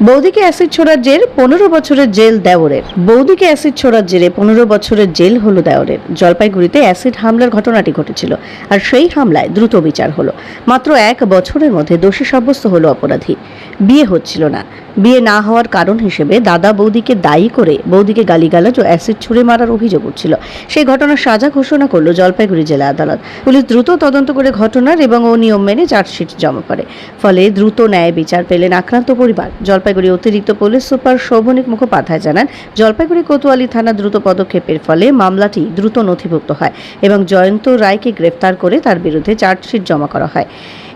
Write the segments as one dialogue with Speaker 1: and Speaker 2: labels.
Speaker 1: বৌদিকে অ্যাসিড ছোড়ার জের পনেরো বছরের জেল দেওরের। বৌদিকে অ্যাসিড ছোড়ার জেরে পনেরো বছরের জেল হলো দেওরের। জলপাইগুড়িতে অ্যাসিড হামলার ঘটনাটি ঘটেছিল আর সেই হামলায় দ্রুত বিচার হলো। মাত্র এক বছরের মধ্যে দোষী সাব্যস্ত হলো অপরাধী। বিয়ে হচ্ছিল না। বিয়ে না হওয়ার কারণ হিসেবে দাদা বৌদিকে দায়ী করে বৌদিকে গালিগালাজ ও অ্যাসিড ছুড়ে মারার অভিযোগ উঠছিল। সেই ঘটনার সাজা ঘোষণা করল জলপাইগুড়ি জেলা আদালত। পুলিশ দ্রুত তদন্ত করে ঘটনার এবং ও নিয়ম মেনে চার্জশিট জমা করে। ফলে দ্রুত ন্যায় বিচার পেলেন আক্রান্ত পরিবার জলপাইগুড়ি অতিরিক্ত পুলিশ সুপার শোভনিক মুখোপাধ্যায় জানান, জলপাইগুড়ি কোতোয়ালি থানা দ্রুত পদক্ষেপের ফলে মামলাটি দ্রুত নথিভুক্ত হয় এবং জয়ন্ত রায়কে গ্রেফতার করে তার বিরুদ্ধে চার্জশিট জমা করা হয়।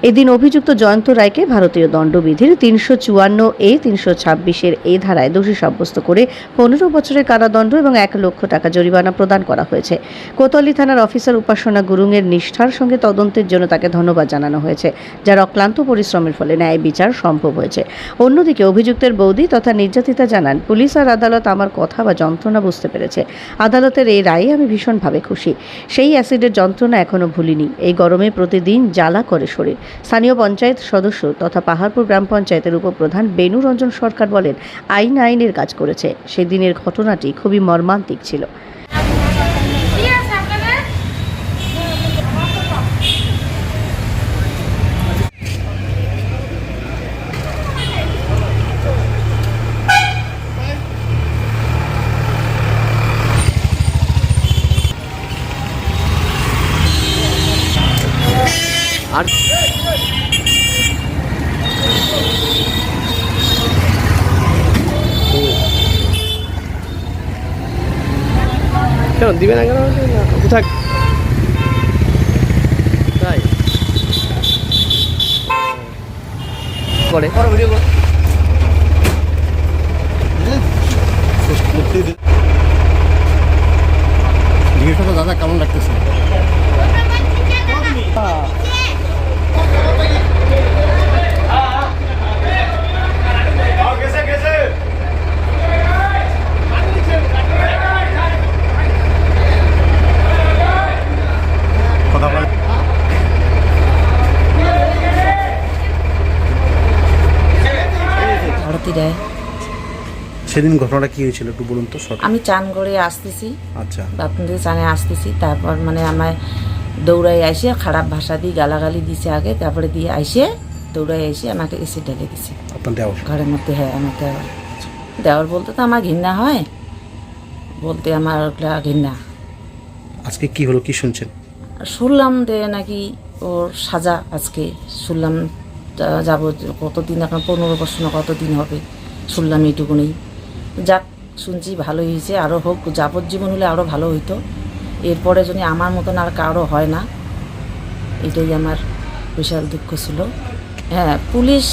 Speaker 1: এদিন অভিযুক্ত জয়ন্ত রায়কে ভারতীয় দণ্ডবিধির তিনশো চুয়ান্ন এ, তিনশো ছাব্বিশের এ ধারায় দোষী সাব্যস্ত করে পনেরো বছরের কারাদণ্ড এবং এক লক্ষ টাকা জরিমানা প্রদান করা হয়েছে। কোতোয়ালি থানার অফিসার উপাসনা গুরুংয়ের নিষ্ঠার সঙ্গে তদন্তের জন্য তাকে ধন্যবাদ জানানো হয়েছে, যার অক্লান্ত পরিশ্রমের ফলে ন্যায় বিচার সম্ভব হয়েছে। অন্যদিকে অভিযুক্তের বৌদি তথা নির্যাতিতা জানান, পুলিশ আর আদালত আমার কথা বা যন্ত্রণা বুঝতে পেরেছে। আদালতের এই রায়ে আমি ভীষণভাবে খুশি। সেই অ্যাসিডের যন্ত্রণা এখনও ভুলিনি। এই গরমে প্রতিদিন জ্বালা করে শরীর। স্থানীয় পঞ্চায়েত সদস্য তথা পাহাড়পুর গ্রাম পঞ্চায়েতের উপপ্রধান বেনু রঞ্জন সরকার বলেন, আইন আইনের কাজ করেছে। সেদিনের ঘটনাটি খুবই মর্মান্তিক ছিল
Speaker 2: ঠিক আছে আপনাদের
Speaker 3: আর কেন দিবে না কেন? থাক তাই? করে ভিডিও
Speaker 4: জিজ্ঞেস দাদা কেমন লাগতেছে?
Speaker 5: রায়
Speaker 4: সেদিন ঘটনাটা কি হয়েছিল একটু বলুন তো শর্ট
Speaker 5: আমি চান করে আসতেছি।
Speaker 4: আচ্ছা।
Speaker 5: আপনাদের চানে আসতেছি তারপর মানে আমায় দৌড়াই আইসে খারাপ ভাষা দিয়ে গালাগালি দিছে আগে তারপরে দিয়ে আইসে দৌড়াই এসে আমাকে এসে ঢেলে দিছে।
Speaker 4: আপনার
Speaker 5: ঘরের মধ্যে হ্যাঁ আমার দেওয়ার। দেওয়ার বলতে তো আমার ঘৃণা হয় বলতে আমার ওটা ঘৃণা।
Speaker 4: আজকে কি হলো কি শুনছেন?
Speaker 5: শুনলাম যে নাকি ওর সাজা আজকে শুনলাম যাব কতদিন এখন পনেরো বছর না কতদিন হবে? শুনলাম এইটুকুনি যাক শুনছি ভালোই হয়েছে আরও হোক যাবজ্জীবন হলে আরও ভালো হইতো। এরপরে যদি আমার মতন আর কারও হয় না এটাই আমার বিশাল দুঃখ ছিল। হ্যাঁ পুলিশ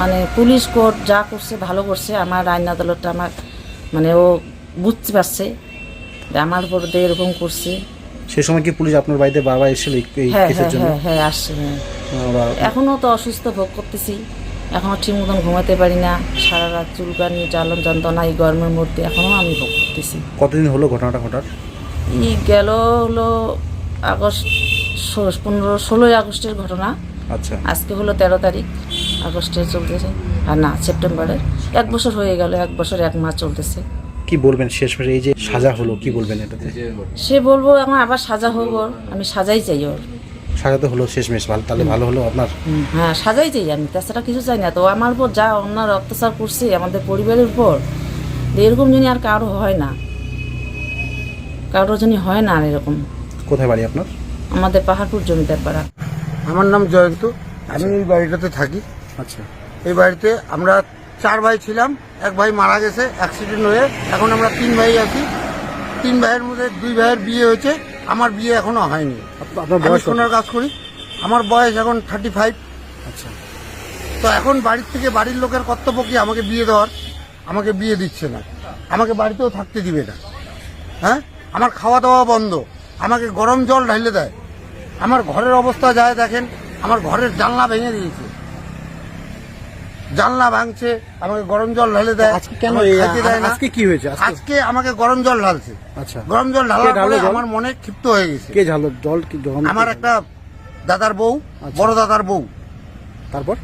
Speaker 5: মানে পুলিশ কোর্ট যা করছে ভালো করছে। আমার আইন আদালতটা আমার মানে ও বুঝতে পারছে আমার উপর এরকম করছে।
Speaker 4: সে সময় কি পুলিশ আপনার বাড়িতে বাবা এসেছিল
Speaker 5: হ্যাঁ হ্যাঁ হ্যাঁ হ্যাঁ আসছে। হ্যাঁ এখনও তো অসুস্থ ভোগ করতেছি। এখনও ঠিক মতন ঘুমাতে পারি না। সারা রাত চুলকানি জ্বালন যন্ত্রণা এই গরমের মধ্যে এখনও আমি ভোগ করতেছি।
Speaker 4: কতদিন হলো ঘটনাটা ঘটার?
Speaker 5: এই গেল হলো আগস্ট পনেরো ষোলোই আগস্টের ঘটনা।
Speaker 4: আচ্ছা।
Speaker 5: আজকে হলো তেরো তারিখ আগস্টের চলতেছে। আর না সেপ্টেম্বরের এক বছর হয়ে গেল এক বছর এক মাস চলতেছে।
Speaker 4: কি বলবেন শেষ এই যে সাজা হলো কি বলবেন এটাতে?
Speaker 5: সে বলব এখন আবার সাজা হোক ওর আমি সাজাই চাই ওর।
Speaker 4: সাজাতে হলো শেষ মেশ ভালো তাহলে ভালো হলো আপনার?
Speaker 5: হ্যাঁ সাজাই চাই আমি তাছাড়া কিছু চাই না। তো আমার উপর যা অন্যার অত্যাচার করছে আমাদের পরিবারের উপর এরকম যিনি আর কারও হয় না কারও যিনি হয় না আর এরকম।
Speaker 4: কোথায় বাড়ি আপনার?
Speaker 5: আমাদের পাহাড়পুর জমিদার পাড়া।
Speaker 6: আমার নাম জয়ন্ত আমি এই বাড়িটাতে থাকি।
Speaker 4: আচ্ছা।
Speaker 6: এই বাড়িতে আমরা চার ভাই ছিলাম এক ভাই মারা গেছে অ্যাক্সিডেন্ট হয়ে। এখন আমরা তিন ভাই আছি। তিন ভাইয়ের মধ্যে দুই ভাইয়ের বিয়ে হয়েছে। আমার বিয়ে এখনও হয়নি।
Speaker 4: আপনার
Speaker 6: আমি
Speaker 4: বয়স কত?
Speaker 6: সোনার কাজ করি। আমার বয়স এখন থার্টি ফাইভ
Speaker 4: আচ্ছা।
Speaker 6: তো এখন বাড়ির থেকে বাড়ির লোকের কর্তব্য কি? আমাকে বিয়ে দেওয়ার? আমাকে বিয়ে দিচ্ছে না। আমাকে বাড়িতেও থাকতে দিবে না। হ্যাঁ? আমার খাওয়া দাওয়া বন্ধ। আমাকে গরম জল ঢাইলে দেয়। আমার ঘরের অবস্থা যায় দেখেন আমার ঘরের জানলা ভেঙে দিয়েছে। জানলা ভাঙছে আমাকে গরম জল ঢালে দেয়।
Speaker 4: আজকে কেন আজকে কি হয়েছে? আজকে
Speaker 6: আমাকে গরম জল ঢালছে।
Speaker 4: আচ্ছা।
Speaker 6: গরম জল ঢালার
Speaker 4: ঢাললো
Speaker 6: আমার মনে ক্ষিপ্ত হয়ে গেছে।
Speaker 4: কে জল কি
Speaker 6: আমার একটা দাদার বউ
Speaker 4: আচ্ছা।
Speaker 6: বড় দাদার বউ।
Speaker 4: তারপর?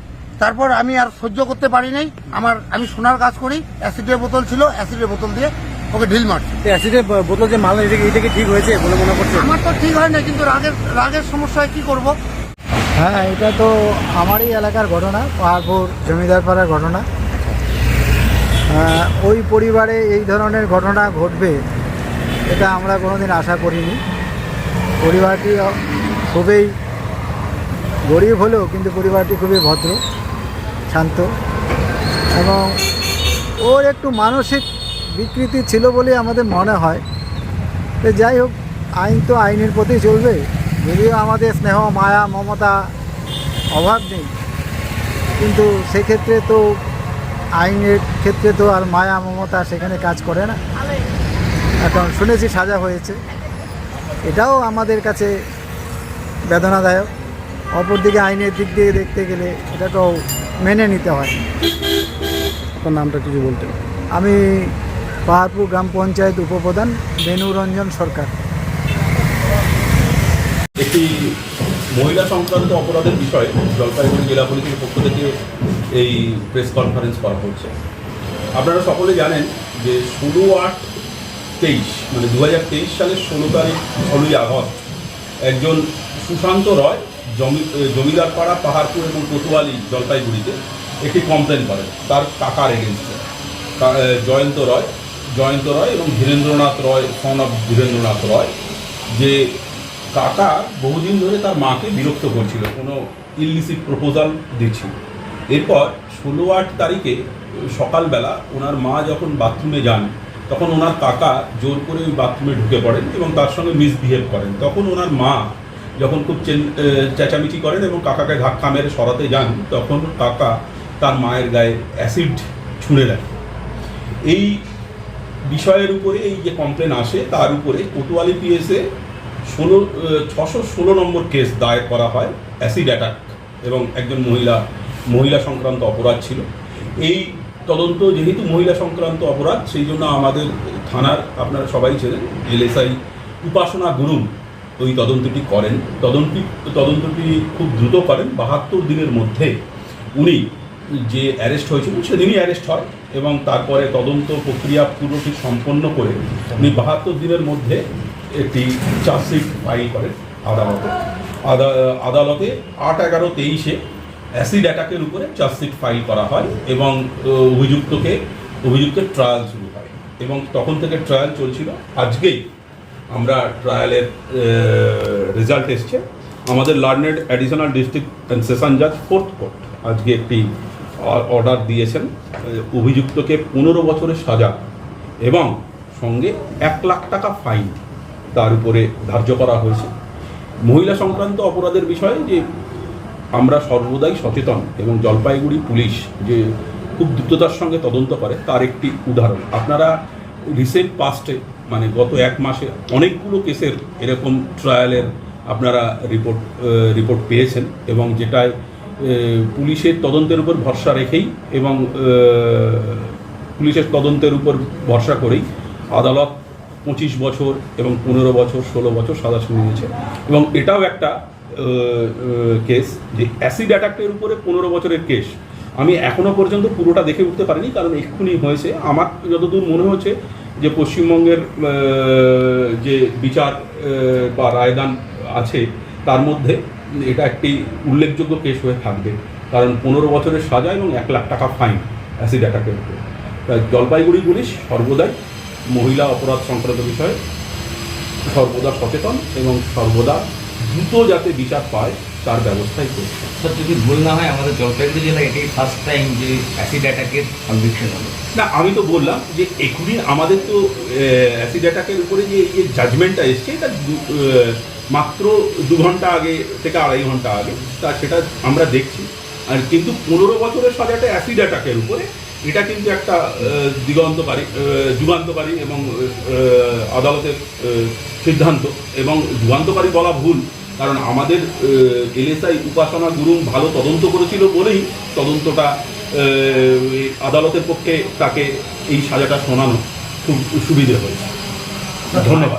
Speaker 6: তারপর আমি আর সহ্য করতে পারি নাই। আমার আমি সোনার কাজ করি অ্যাসিডের বোতল ছিল অ্যাসিডের বোতল দিয়ে ওকে ঢিল মারছি।
Speaker 4: অ্যাসিডের বোতল যে মাল এটা কি ঠিক হয়েছে বলে মনে করছে
Speaker 6: আমার তো ঠিক হয় না কিন্তু রাগের রাগের সমস্যায় কি করব?
Speaker 7: হ্যাঁ এটা তো আমারই এলাকার ঘটনা, পাহাড়পুর জমিদার পাড়ার ঘটনা ওই পরিবারে এই ধরনের ঘটনা ঘটবে, এটা আমরা কোনোদিন আশা করিনি। পরিবারটি খুবই গরিব হলেও, কিন্তু পরিবারটি খুবই ভদ্র, শান্ত এবং ওর একটু মানসিক বিকৃতি ছিল বলে আমাদের মনে হয়। যাই হোক, আইন তো আইনের পথেই চলবে। যদিও আমাদের স্নেহ মায়া মমতা অভাব নেই কিন্তু সেক্ষেত্রে তো আইনের ক্ষেত্রে তো আর মায়া মমতা সেখানে কাজ করে না। এখন শুনেছি সাজা হয়েছে। এটাও আমাদের কাছে বেদনাদায়ক। অপরদিকে আইনের দিক দিয়ে দেখতে গেলে এটাকেও মেনে নিতে হয়।
Speaker 4: আপনার নামটা কিছু বলতে
Speaker 7: আমি পাহাড়পুর গ্রাম পঞ্চায়েত উপপ্রধান বেনুরঞ্জন সরকার।
Speaker 8: একটি মহিলা সংক্রান্ত অপরাধের বিষয়ে জলপাইগুড়ি জেলা পুলিশের পক্ষ থেকে এই প্রেস কনফারেন্স করা হচ্ছে। আপনারা সকলে জানেন যে ষোলো আট তেইশ মানে দু হাজার তেইশ সালের ষোলো তারিখ, ষোলোই আগস্ট, একজন সুশান্ত রয়, জমি, জমিদার পাড়া, পাহাড়পুর এবং কোতোয়ালি জলপাইগুড়িতে একটি কমপ্লেন করেন তার কাকার এগেনস্টে জয়ন্ত রয় জয়ন্ত রয় এবং ধীরেন্দ্রনাথ রয় সন অফ ধীরেন্দ্রনাথ রয়, যে কাকা বহুদিন ধরে তার মাকে বিরক্ত করছিল, কোনো ইলিসিট প্রপোজাল দিচ্ছিল। এরপর ষোলো আট তারিখে সকালবেলা ওনার মা যখন বাথরুমে যান, তখন ওনার কাকা জোর করে ওই বাথরুমে ঢুকে পড়েন এবং তার সঙ্গে মিসবিহেভ করেন। তখন ওনার মা যখন খুব চেঁচামেচি করেন এবং কাকাকে ধাক্কা মেরে সরাতে যান, তখন কাকা তার মায়ের গায়ে অ্যাসিড ছুঁড়ে দেন। এই বিষয়ের উপরে এই যে কমপ্লেন আসে, তার উপরে কোতোয়ালি পিএসে ষোলো ছশো ষোলো নম্বর কেস দায়ের করা হয়, অ্যাসিড অ্যাটাক এবং একজন মহিলা মহিলা সংক্রান্ত অপরাধ ছিল। এই তদন্ত যেহেতু মহিলা সংক্রান্ত অপরাধ, সেই জন্য আমাদের থানার, আপনারা সবাই ছিলেন এলএসআই উপাসনা গুরুং ওই তদন্তটি করেন। তদন্তটি তদন্তটি খুব দ্রুত করেন। বাহাত্তর দিনের মধ্যে উনি যে অ্যারেস্ট হয়েছিলেন, সেদিনই অ্যারেস্ট হয় এবং তারপরে তদন্ত প্রক্রিয়া পুরোটি সম্পন্ন করে উনি বাহাত্তর দিনের মধ্যে একটি চার্জশিট ফাইল করেন আদালতে। আদালতে আট এগারো তেইশে অ্যাসিড অ্যাটাকের উপরে চার্জশিট ফাইল করা হয় এবং অভিযুক্তকে, অভিযুক্তের ট্রায়াল শুরু হয় এবং তখন থেকে ট্রায়াল চলছিল। আজকেই আমরা ট্রায়ালের রেজাল্ট এসছে। আমাদের learned additional district and session জাজ ফোর্থ কোর্ট আজকে একটি অর্ডার দিয়েছেন অভিযুক্তকে পনেরো বছরের সাজা এবং সঙ্গে এক লাখ টাকা ফাইন। তার উপরে ধার্য করা হয়েছে। মহিলা সংক্রান্ত অপরাধের বিষয়ে যে আমরা সর্বদাই সচেতন এবং জলপাইগুড়ি পুলিশ যে খুব দ্রুততার সঙ্গে তদন্ত করে, তার একটি উদাহরণ। আপনারা রিসেন্ট পাস্টে মানে গত এক মাসে অনেকগুলো কেসের এরকম ট্রায়ালের আপনারা রিপোর্ট রিপোর্ট পেয়েছেন এবং যেটায় পুলিশের তদন্তের উপর ভরসা রেখেই এবং পুলিশের তদন্তের উপর ভরসা করেই আদালত পঁচিশ বছর এবং পনেরো বছর, ষোলো বছর সাজা শুনিয়েছে এবং এটাও একটা কেস যে অ্যাসিড অ্যাটাকের উপরে পনেরো বছরের কেস আমি এখনও পর্যন্ত পুরোটা দেখে উঠতে পারিনি, কারণ এক্ষুনি হয়েছে। আমার যতদূর মনে হচ্ছে যে পশ্চিমবঙ্গের যে বিচার বা রায়দান আছে, তার মধ্যে এটা একটি উল্লেখযোগ্য কেস হয়ে থাকবে। কারণ পনেরো বছরের সাজা এবং এক লাখ টাকা ফাইন অ্যাসিড অ্যাটাকের উপরে। জলপাইগুড়ি পুলিশ সর্বদাই মহিলা অপরাধ সংক্রান্ত বিষয়ে সর্বদা সচেতন এবং সর্বদা দ্রুত যাতে বিচার পায় তার ব্যবস্থাই করছে।
Speaker 9: স্যার যদি ভুল না হয় আমাদের জলপাইগুড়ি জেলায় এটাই ফার্স্ট টাইম যে অ্যাসিড অ্যাটাকের কনভিকশন হলো।
Speaker 8: না আমি তো বললাম যে এখনই আমাদের তো অ্যাসিড অ্যাটাকের উপরে যে এই যে জাজমেন্টটা এসছে এটা মাত্র দু ঘণ্টা আগে থেকে আড়াই ঘণ্টা আগে তা সেটা আমরা দেখছি। আর কিন্তু পনেরো বছরের সাজাটা অ্যাসিড অ্যাটাকের উপরে এটা কিন্তু একটা দিগন্তকারী যুগান্তকারী এবং আদালতের সিদ্ধান্ত। এবং যুগান্তকারী বলা ভুল, কারণ আমাদের এলএসআই উপাসনা গুরুং ভালো তদন্ত করেছিল বলেই তদন্তটা আদালতের পক্ষে তাকে এই সাজাটা শোনানো খুব সুবিধে হয়েছে। ধন্যবাদ।